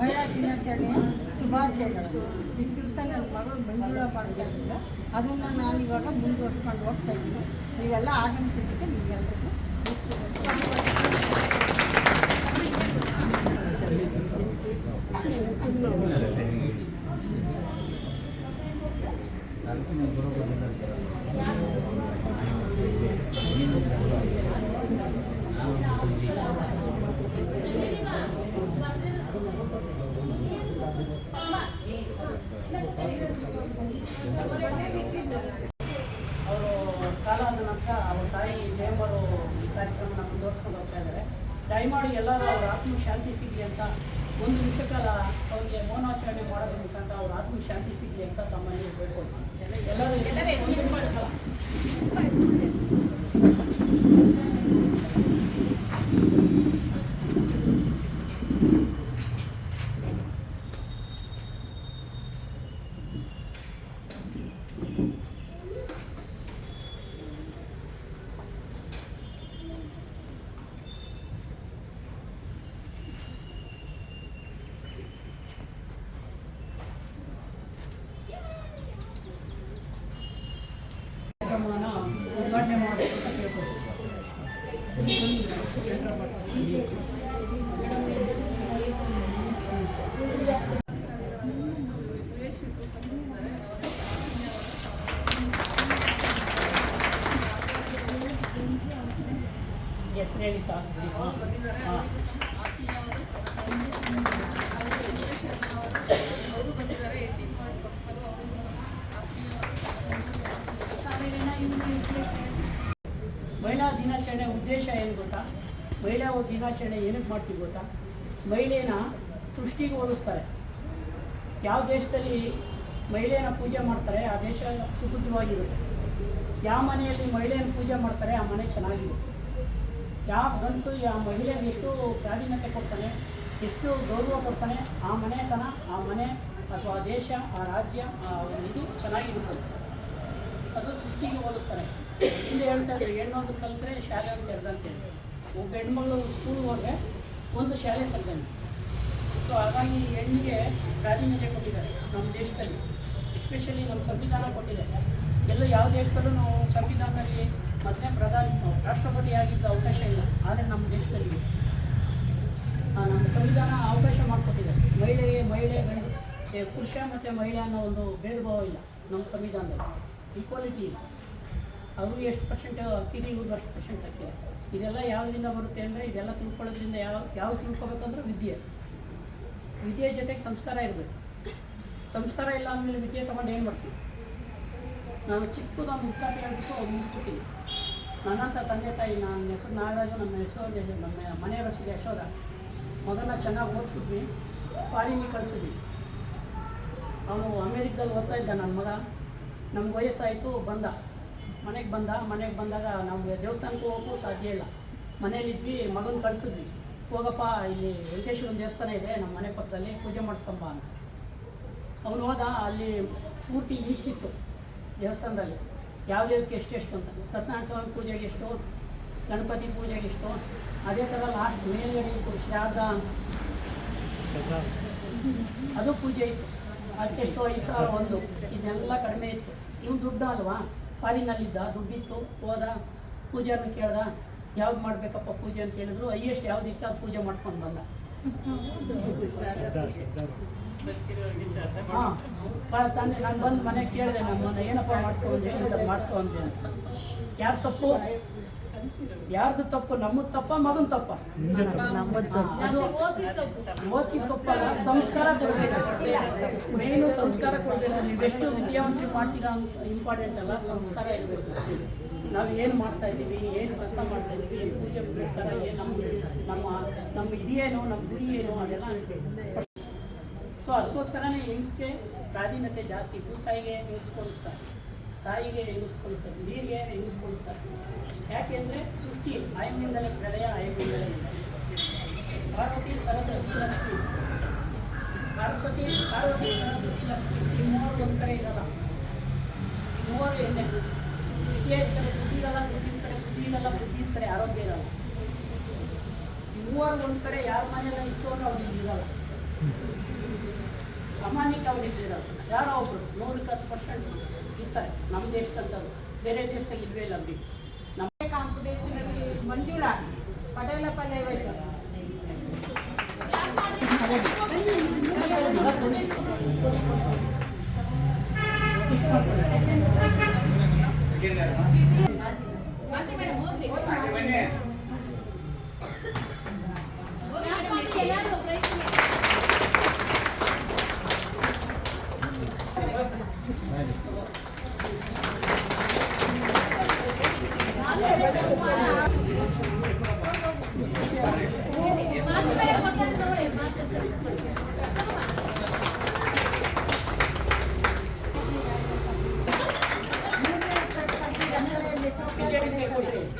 ಮಹಿಳಾ ದಿನಾಚರಣೆ ಶುಭಾಶಯಗಳು. ಇಷ್ಟು ದಿವಸ ಮಗಳು ಮಂಜುಳಾ ಪಾಡ್ಕೊಂಡಿಲ್ಲ ಅದನ್ನು ನಾನು ಇವಾಗ ಮುಂದುವರ್ಸ್ಕೊಂಡು ಹೋಗ್ತಾ ಇದ್ದೀನಿ. ನೀವೆಲ್ಲ ಆಗಮಿಸಿದ್ದಕ್ಕೆ ನಿಮಗೆಲ್ಲರಿಗೂ ಅವರು ಕಾಲಾದ ನಂತರ ಅವ್ರ ತಾಯಿ ಜಯಂಬರು ಈ ಕಾರ್ಯಕ್ರಮ ನಮ್ಮ ತೋರಿಸ್ಕೊಂಡು ಹೋಗ್ತಾ ಇದ್ದಾರೆ. ದಯಮಾಡಿ ಎಲ್ಲರೂ ಅವ್ರ ಆತ್ಮ ಶಾಂತಿ ಸಿಗಲಿ ಅಂತ ಒಂದು ನಿಮಿಷ ಕಾಲ ಅವ್ರಿಗೆ ಮೌನಾಚರಣೆ ಮಾಡೋದ್ರ ಮುಖಾಂತರ ಅವ್ರ ಆತ್ಮ ಶಾಂತಿ ಸಿಗಲಿ ಅಂತ ತಮ್ಮಲ್ಲಿ ಬೇಡ್ಕೊಳ್ತೀನಿ ಎಲ್ಲರೂ ಒಂದು ನಿಮಿಷ ಕಾಲ. ಕಾರ್ಯಕ್ರಮನ ಉದ್ಘಾಟನೆ ಮಾಡಬೇಕು ಅಂತ ಕೇಳ್ಕೊಳ್ತೀನಿ ಹೆಸರು ಹೇಳಿ ಸಾಕು ಹಾಂ ಮಹಿಳಾ ದಿನಾಚರಣೆ ಉದ್ದೇಶ ಏನು ಗೊತ್ತಾ? ಮಹಿಳಾ ದಿನಾಚರಣೆ ಏನಕ್ಕೆ ಮಾಡ್ತೀವಿ ಗೊತ್ತಾ? ಮಹಿಳೆನ ಸೃಷ್ಟಿಗೆ ಹೋಲಿಸ್ತಾರೆ. ಯಾವ ದೇಶದಲ್ಲಿ ಮಹಿಳೆಯನ್ನು ಪೂಜೆ ಮಾಡ್ತಾರೆ, ಆ ದೇಶ ಸುಭದ್ರವಾಗಿರುತ್ತೆ. ಯಾವ ಮನೆಯಲ್ಲಿ ಮಹಿಳೆಯನ್ನು ಪೂಜೆ ಮಾಡ್ತಾರೆ, ಆ ಮನೆ ಚೆನ್ನಾಗಿರುತ್ತೆ. ಯಾವ ಗಂಡಸು ಯಾವ ಮಹಿಳೆಗೆ ಎಷ್ಟು ಪ್ರಾಧೀನತೆ ಕೊಡ್ತಾನೆ, ಎಷ್ಟು ಗೌರವ ಕೊಡ್ತಾನೆ, ಆ ಮನೆತನ, ಆ ಮನೆ ಅಥವಾ ಆ ದೇಶ, ಆ ರಾಜ್ಯ, ಆ ಇದು ಚೆನ್ನಾಗಿರುತ್ತದೆ ಅದು ಸೃಷ್ಟಿಗೆ ಹೋಲಿಸ್ತಾರೆ. ಹಿಂದೆ ಹೇಳ್ತಾ ಇದ್ರು ಹೆಣ್ಣೊಂದು ಕಲಿತ್ರೆ ಶಾಲೆ ಅಂತ ತೆರೆದಂತೇಳಿ ಒಬ್ಬ ಹೆಣ್ಮಗಳು ಸ್ಕೂಲ್ ಹೋದ್ರೆ ಒಂದು ಶಾಲೆ ಕಲ್ತಾನೆ ಸೊ ಹಾಗಾಗಿ ಹೆಣ್ಣಿಗೆ ಪ್ರಾಧಾನ್ಯತೆ ಕೊಟ್ಟಿದ್ದಾರೆ ನಮ್ಮ ದೇಶದಲ್ಲಿ. ಎಸ್ಪೆಷಲಿ ನಮ್ಮ ಸಂವಿಧಾನ ಕೊಟ್ಟಿದೆ. ಎಲ್ಲ ಯಾವ ದೇಶದಲ್ಲೂ ನಾವು ಸಂವಿಧಾನದಲ್ಲಿ ಮತ್ತೆ ಪ್ರಧಾನಿ, ರಾಷ್ಟ್ರಪತಿ ಆಗಿದ್ದ ಅವಕಾಶ ಇಲ್ಲ. ಆದರೆ ನಮ್ಮ ದೇಶದಲ್ಲಿ ನಮ್ಮ ಸಂವಿಧಾನ ಅವಕಾಶ ಮಾಡಿಕೊಟ್ಟಿದೆ ಮಹಿಳೆಗೆ ಮಹಿಳೆ ಪುರುಷ ಮತ್ತು ಮಹಿಳೆ ಅನ್ನೋ ಒಂದು ಭೇದ ಭಾವ ಇಲ್ಲ ನಮ್ಮ ಸಂವಿಧಾನದಲ್ಲಿ. ಈಕ್ವಾಲಿಟಿ ಇದೆ ಅವ್ರಿಗೆ ಎಷ್ಟು ಪರ್ಸೆಂಟ್ ಅಕ್ಕಿದೆ ಇವ್ರಿಗೆ ಅಷ್ಟು ಪರ್ಸೆಂಟ್ ಹಾಕಿದೆ ಇದೆಲ್ಲ ಯಾವುದರಿಂದ ಬರುತ್ತೆ ಅಂದರೆ ಇದೆಲ್ಲ ತಿಳ್ಕೊಳ್ಳೋದ್ರಿಂದ ಯಾವ ಯಾವ ತಿಳ್ಕೊಬೇಕಂದ್ರೆ ವಿದ್ಯೆ. ವಿದ್ಯೆ ಜೊತೆಗೆ ಸಂಸ್ಕಾರ ಇರಬೇಕು. ಸಂಸ್ಕಾರ ಇಲ್ಲ ಅಂದಮೇಲೆ ವಿದ್ಯೆ ತೊಗೊಂಡು ಏನು ಮಾಡ್ತೀವಿ? ನಾನು ಚಿಕ್ಕದೊಂದು ಉದ್ಘಾಟ ಹೇಳ್ಬಿಟ್ಟು ಅವ್ರು ಮುಗಿಸ್ಬಿಟ್ಟಿನಿ ನನ್ನಂಥ ತಂದೆ ತಾಯಿ, ನನ್ನ ಹೆಸರು ನಾಗರಾಜು, ನಮ್ಮ ಹೆಸರು ನಮ್ಮ ಮನೆಯವರ ಹೆಸರು ಯಶೋಧ. ಮೊದಲ ಚೆನ್ನಾಗಿ ಓದಿಸ್ಬಿಟ್ವಿ ಫಾರಿನಿಗೆ ಕಳಿಸಿದ್ವಿ. ಅವನು ಅಮೇರಿಕದಲ್ಲಿ ಓದ್ತಾ ಇದ್ದ ನನ್ನ ಮಗ. ನಮ್ಗೆ ವಯಸ್ಸಾಯಿತು, ಬಂದ. ಮನೆಗೆ ಬಂದ, ಮನೆಗೆ ಬಂದಾಗ ನಮಗೆ ದೇವಸ್ಥಾನಕ್ಕೆ ಹೋಗೋಕ್ಕೂ ಸಾಧ್ಯ ಇಲ್ಲ. ಮನೇಲಿದ್ವಿ ಮಗನ ಕಳಿಸಿದ್ವಿ. ಹೋಗಪ್ಪ, ಇಲ್ಲಿ ವೆಂಕಟೇಶ್ವರನ ದೇವಸ್ಥಾನ ಇದೆ ನಮ್ಮ ಮನೆ ಪಕ್ಕದಲ್ಲಿ ಪೂಜೆ ಮಾಡಿಸ್ಕೊಂಬ ಅಂತ. ಅವನು ಹೋದ, ಅಲ್ಲಿ ಪೂರ್ತಿ ಲೀಸ್ಟ್ ಇತ್ತು ದೇವಸ್ಥಾನದಲ್ಲಿ. ಯಾವುದಕ್ಕೆ ಎಷ್ಟೆಷ್ಟು ಅಂತ. ಸತ್ಯನಾರಾಯಣ ಸ್ವಾಮಿ ಪೂಜೆಗೆ ಎಷ್ಟು, ಗಣಪತಿ ಪೂಜೆಗೆ ಎಷ್ಟು. ಅದೇ ಥರ ಲಾಸ್ಟ್ ಮೇಲ್ಗಡೆ ಇತ್ತು ಶ್ರಾದ್ದ ಅದು ಪೂಜೆ ಇತ್ತು. ಅದಕ್ಕೆಷ್ಟು ಐದು ಸಾವಿರ ಒಂದು. ಇದೆಲ್ಲ ಕಡಿಮೆ ಇತ್ತು. ಇವು ದುಡ್ಡು ಅಲ್ವಾ? ಫಾರಿನಲ್ಲಿದ್ದ ದುಡ್ಡಿತ್ತು, ಹೋದ ಪೂಜೆಯನ್ನು ಕೇಳ್ದ, ಯಾವ್ದು ಮಾಡಬೇಕಪ್ಪ ಪೂಜೆ ಅಂತ ಹೇಳಿದ್ರು, ಹೈಯೆಸ್ಟ್ ಯಾವುದಿತ್ತು ಅದು ಪೂಜೆ ಮಾಡಿಸ್ಕೊಂಡು ಬಂದ. ತಂದೆ, ನಾನು ಬಂದು ಮನೆಗೆ ಕೇಳಿದೆ ನಮ್ಮ ಏನಪ್ಪ ಮಾಡ್ಕೊಂಡು ಅಂತ ಯಾರು ತಪ್ಪು? ಯಾರ್ದು ತಪ್ಪು? ನಮ್ಮದು ತಪ್ಪ ಮಗನ ತಪ್ಪ? ಓಚಿ ತಪ್ಪ. ಸಂಸ್ಕಾರ ಕೊಡಬೇಕು. ಮೇನು ಸಂಸ್ಕಾರ ಕೊಡಬೇಕು. ನೀವೆಷ್ಟು ವಿದ್ಯಾವಂತರಿ ಮಾಡ್ತೀರಾ ಅಂತ ಇಂಪಾರ್ಟೆಂಟ್ ಅಲ್ಲ ಸಂಸ್ಕಾರ ಇರಬೇಕು ನಾವು ಏನು ಮಾಡ್ತಾ ಇದ್ದೀವಿ ಏನು ಕೆಲಸ ಮಾಡ್ತಾ ಇದ್ದೀವಿ ಏನು ಪೂಜೆ ಪುರಸ್ಕಾರ ಏನು ನಮ್ಮ ನಮ್ಮ ನಮ್ಮ ಇದೇನು ನಮ್ಮ ಗುರಿ ಏನು ಅದೆಲ್ಲ ಸೊ ಅದಕ್ಕೋಸ್ಕರನೇ ಹೆಂಗ್ಸ್ಗೆ ಪ್ರಾಧೀನತೆ ಜಾಸ್ತಿ. ಭೂತಾಯಿಗೆ ಹೆಂಗಿಸ್ಕೊಳಿಸ್ತಾರೆ ತಾಯಿಗೆ ಹೆಂಗಿಸ್ಕೊಳಿಸ್ತಾರೆ ನೀರಿಗೆ ಹೆಂಗಿಸ್ಕೊಳಿಸ್ತಾರೆ ಯಾಕೆಂದರೆ ಸೃಷ್ಟಿ ಆಯಮ್ಮಿಂದಲೇ ಪ್ರಳಯ ಆಯಮ್ಮಿಂದಲೇ ಪಾರ್ವತಿ ಸರಸ್ವತಿ ಲಕ್ಷ್ಮಿ. ಸರಸ್ವತಿ ಪಾರ್ವತಿ ಸರಸ್ವತಿ ಲಕ್ಷ್ಮಿ, ಈ ಮೂವರು ಒಂದು ಕಡೆ ಇರಲ್ಲ. ಈ ಮೂವರು ಎಣ್ಣೆ ವಿದ್ಯೆ ಇರ್ತಾರೆ ಬುದ್ಧಿ ಇರಲ್ಲ ಬುದ್ಧಿ ಕಡೆ ಬುದ್ಧಿ ಇರಲ್ಲ ಬುದ್ಧಿ ಕಡೆ ಆರೋಗ್ಯ ಇರಲ್ಲ. ಈ ಮೂವರು ಒಂದು ಕಡೆ ಯಾರ ಮನೆಯಲ್ಲ ಇತ್ತು ಅಂದ್ರೆ ಅವ್ರಿಗೆ ಇರಲ್ಲ. ಅವ್ರಿಗೆ ಇರೋದು ಯಾರೋ ಒಬ್ಬರು ನೂರಕ್ಕೆ ಹತ್ತು ಪರ್ಸೆಂಟ್ ಸಿಗ್ತಾರೆ ನಮ್ಮ ದೇಶದಂಥದ್ದು ಬೇರೆ ದೇಶದಾಗ ಇಲ್ವೇ ಇಲ್ಲ ಬಿ ನಮ್ಮ ಕಾಂಪಿಟೇಷನಲ್ಲಿ ಮಂಜುಳ ಮಂಜುಳಾ ಪಟೇಲ ಪಲ್ಯ ಕಿಚಡಿಗೆ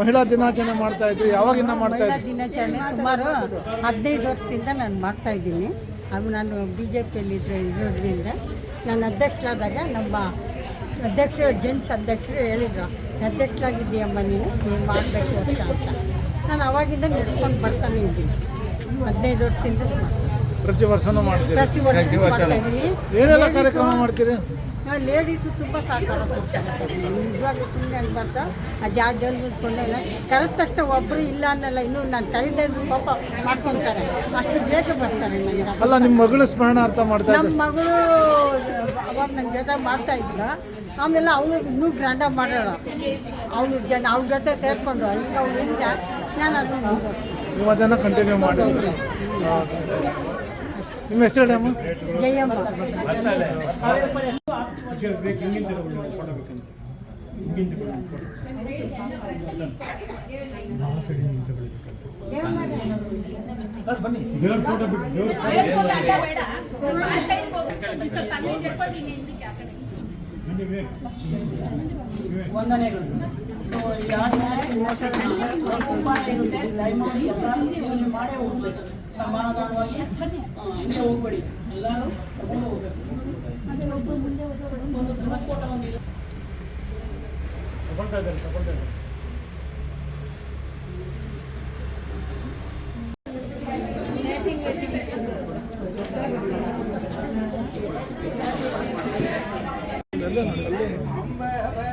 ಮಹಿಳಾ ದಿನಾಚರಣೆ ಮಾಡ್ತಾ ಇದ್ವಿ ಯಾವಾಗಿಂದ ಮಾಡ್ತಾ ಮಹಿಳಾ ಇದ್ವಿ ದಿನಾಚರಣೆ ಸುಮಾರು ಹದಿನೈದು ವರ್ಷದಿಂದ ನಾನು ಮಾಡ್ತಾ ಇದ್ದೀನಿ. ಅದು ನಾನು ಬಿ ಜೆ ಪಿಯಲ್ಲಿ ಇರೋದ್ರಿಂದ ನಾನು ಅಧ್ಯಕ್ಷರಾದಾಗ ನಮ್ಮ ಅಧ್ಯಕ್ಷರು ಜೆಂಟ್ಸ್ ಅಧ್ಯಕ್ಷರು ಹೇಳಿದರು ಅಧ್ಯಕ್ಷರಾಗಿದ್ದೀಯಮ್ಮ ನೀನು ನೀನು ಮಾಡಬೇಕು ವರ್ಷ ಅಂತ. ನಾನು ಅವಾಗಿಂದ ನಡೆಸ್ಕೊಂಡು ಬರ್ತಾನೆ ಇದ್ದೀನಿ. ಹದಿನೈದು ವರ್ಷದಿಂದ. ಪ್ರತಿ ವರ್ಷನೂ ಮಾಡ್ತೀನಿ ಪ್ರತಿ ವರ್ಷ ಮಾಡ್ತಾ ಇದ್ದೀನಿ. ಏನೆಲ್ಲ ಕಾರ್ಯಕ್ರಮ ಮಾಡ್ತೀರಿ? ಲೇಡೀಸು ತುಂಬ ಸಹಕಾರ ಕೊಡ್ತಾರೆ. ಸರ್ ನಿಜವಾಗ್ಲೂ ಸುಮ್ಮನೆ ಅನ್ಬಾರ್ದು? ಆ ಯಾವ ಜನ ಕೊಂಡೆಲ್ಲ ಕರೆದ ತಕ್ಷಣ ಒಬ್ಬರು ಇಲ್ಲ ಅನ್ನಲ್ಲ ಇನ್ನೂ ನಾನು ಕರೀದೇ ಪಾಪ ಮಾಡ್ಕೊತಾರೆ. ಅಷ್ಟು ಬೇಗ ಬರ್ತಾರೆ ನನಗೆ ಅಲ್ಲ ನಿಮ್ಮ ಮಗಳು ಸ್ಮರಣಾರ್ಥ ಮಾಡ್ತಾರೆ ನಮ್ಮ ಮಗಳು ಅವಾಗ ನನ್ನ ಜೊತೆ ಮಾಡ್ತಾ ಇದ್ದ ಆಮೇಲೆ ಅವಳು ಇನ್ನೂ ಗ್ರ್ಯಾಂಡಾಗಿ ಮಾಡೋಣ ಅವಳು ಜನ ಅವ್ರ ಜೊತೆ ಸೇರಿಕೊಂಡು ಈಗ ಅವಳು ಇಲ್ಲ ನಾನು ಅದನ್ನು ಅದನ್ನು ಕಂಟಿನ್ಯೂ ಮಾಡಿದ್ರಿ ನಿಮ್ಮ ಹೆಸರು ಹೇಳಿ ಅಮ್ಮ ಜಯಮ್ಮ ಸಾವಿರ ರೂಪಾಯಿ ಎಷ್ಟು ಆಗ್ತೀವಿ ಸರ್ ಬನ್ನಿ. ವಂದನೆಗಳು. ಸೊ ಇದಾದ್ಮೇಲೆ ಕುಂಭಾರ ಇರುತ್ತೆ. ದಯಮಾಡಿ ಎಲ್ಲರೂ ಸೇವನೆ ಮಾಡೇ ಹೋಗ್ಬೇಕು. ಸಮಾಧಾನವಾಗಿ ಹೋಗ್ಬೇಡಿ. ಎಲ್ಲರೂ ತಗೊಂಡು ಹೋಗ್ಬೇಕು. ತಗೊಳ್ತಾ ಇದ್ದಾರೆ ತಗೊಳ್ತಾ ಇದ್ದಾರೆ ಅಲ್ಲೇ